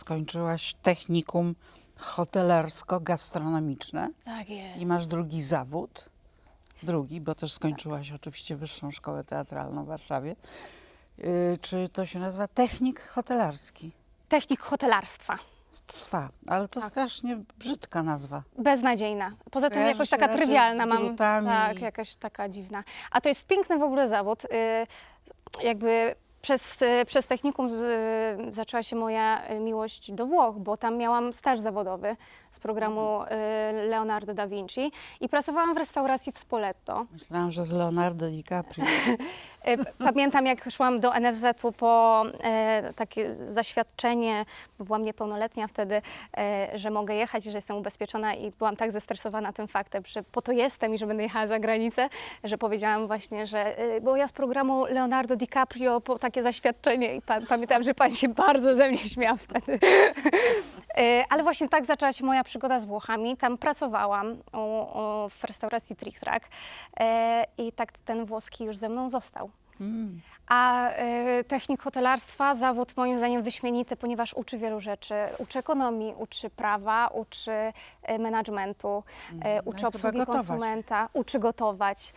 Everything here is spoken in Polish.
Skończyłaś technikum hotelarsko-gastronomiczne Tak jest. i masz drugi zawód. Drugi, bo też skończyłaś oczywiście Wyższą Szkołę Teatralną w Warszawie. Y, Czy to się nazywa technik hotelarski? Technik hotelarstwa. Cwa, ale to Tak. strasznie brzydka nazwa. Beznadziejna. Poza tym Kojarzy jakoś się taka raczej trywialna z mam. drutami. Tak, jakaś taka dziwna. A to jest piękny w ogóle zawód. Y, jakby przez, y, przez technikum y, zaczęła się moja y, miłość do Włoch, bo tam miałam staż zawodowy z programu y, Leonardo da Vinci i pracowałam w restauracji w Spoleto. Myślałam, że z Leonardo DiCaprio. P- Pamiętam, jak szłam do NFZ-u po e, takie zaświadczenie, bo byłam niepełnoletnia wtedy, e, że mogę jechać, że jestem ubezpieczona i byłam tak zestresowana tym faktem, że po to jestem i że będę jechała za granicę, że powiedziałam właśnie, że e, bo ja z programu Leonardo DiCaprio po takie zaświadczenie i pamiętam, że pan się bardzo ze mnie śmiał wtedy. E, Ale właśnie tak zaczęła się moja przygoda z Włochami. Tam pracowałam u, u, w restauracji Trick Track e, i tak ten włoski już ze mną został. Mm. A e, technik hotelarstwa, zawód moim zdaniem wyśmienity, ponieważ uczy wielu rzeczy. Uczy ekonomii, uczy prawa, uczy e, managementu, i uczy obsługi gotować. konsumenta, uczy gotować.